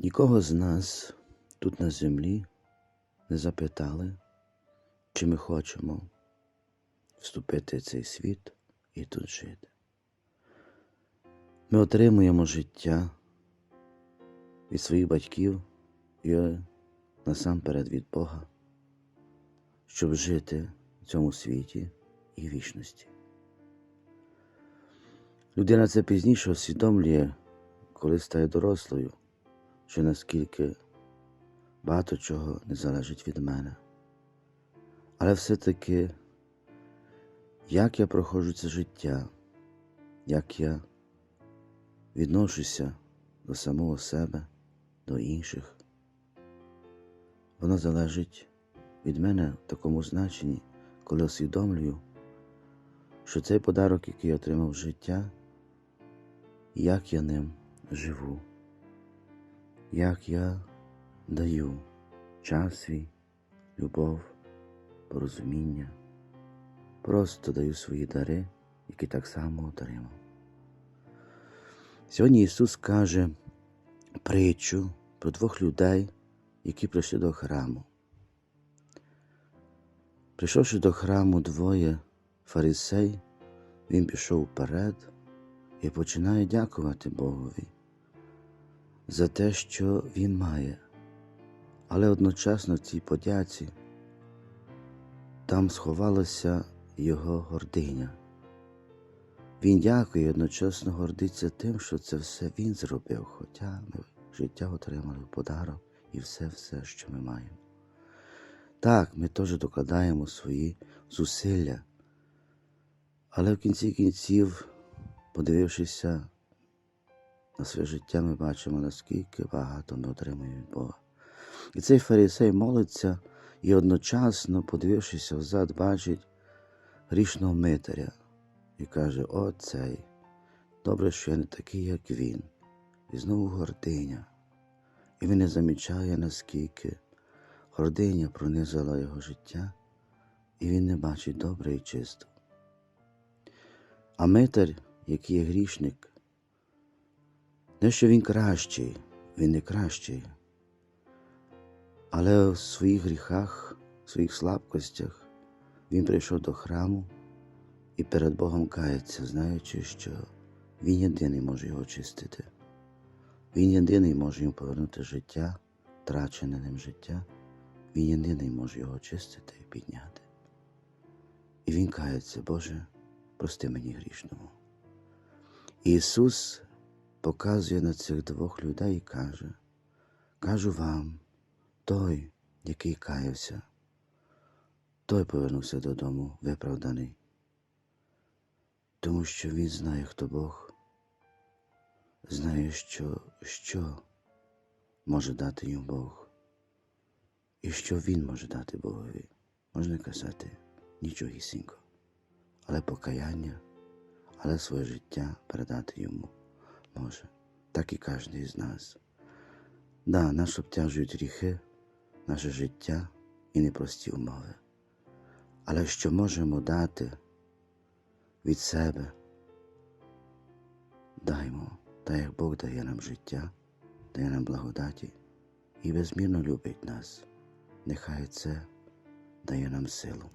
Нікого з нас тут на землі не запитали, чи ми хочемо вступити в цей світ і тут жити. Ми отримуємо життя від своїх батьків і насамперед від Бога, щоб жити в цьому світі і вічності. Людина це пізніше усвідомлює, коли стає дорослою, що наскільки багато чого не залежить від мене. Але все-таки, як я проходжу це життя, як я відношуся до самого себе, до інших, воно залежить від мене в такому значенні, коли усвідомлюю, що цей подарок, який я отримав життя, як я ним живу, як я даю час свій, любов, порозуміння, просто даю свої дари, які так само отримав. Сьогодні Ісус каже притчу про двох людей, які прийшли до храму. Прийшовши до храму двоє фарисей, він пішов вперед і починає дякувати Богові за те, що він має, але одночасно в цій подяці там сховалася його гординя. Він дякує одночасно гордиться тим, що це все він зробив, хоча ми життя отримали в подарок і все-все, що ми маємо. Так, ми теж докладаємо свої зусилля, але в кінці кінців, подивившися на своє життя, ми бачимо, наскільки багато ми отримуємо від Бога. І цей фарисей молиться і одночасно, подивившися взад, бачить грішного митаря і каже: О, цей, добре, що я не такий, як він, і знову гординя. І він не замічає, наскільки гординя пронизала його життя, і він не бачить добре і чисто. А митар, який є грішник, не що він кращий, він не кращий, але в своїх гріхах, в своїх слабкостях він прийшов до храму і перед Богом кається, знаючи, що Він єдиний може його очистити. Він єдиний може йому повернути життя, втрачене ним життя, він єдиний може його очистити і підняти. І він кається, Боже, прости мені грішному. Ісус показує на цих двох людей і каже: Кажу вам, той, який каявся, той повернувся додому виправданий, тому що він знає, хто Бог, знає, що, що може дати йому Бог, і що Він може дати Богові. Можна казати нічогісінько, але покаяння, але своє життя передати йому може, так і кожен із нас. Да, нас обтяжують гріхи, наше життя і непрості умови. Але що можемо дати від себе, даймо, так як Бог дає нам життя, дає нам благодаті і безмірно любить нас. Нехай це дає нам силу.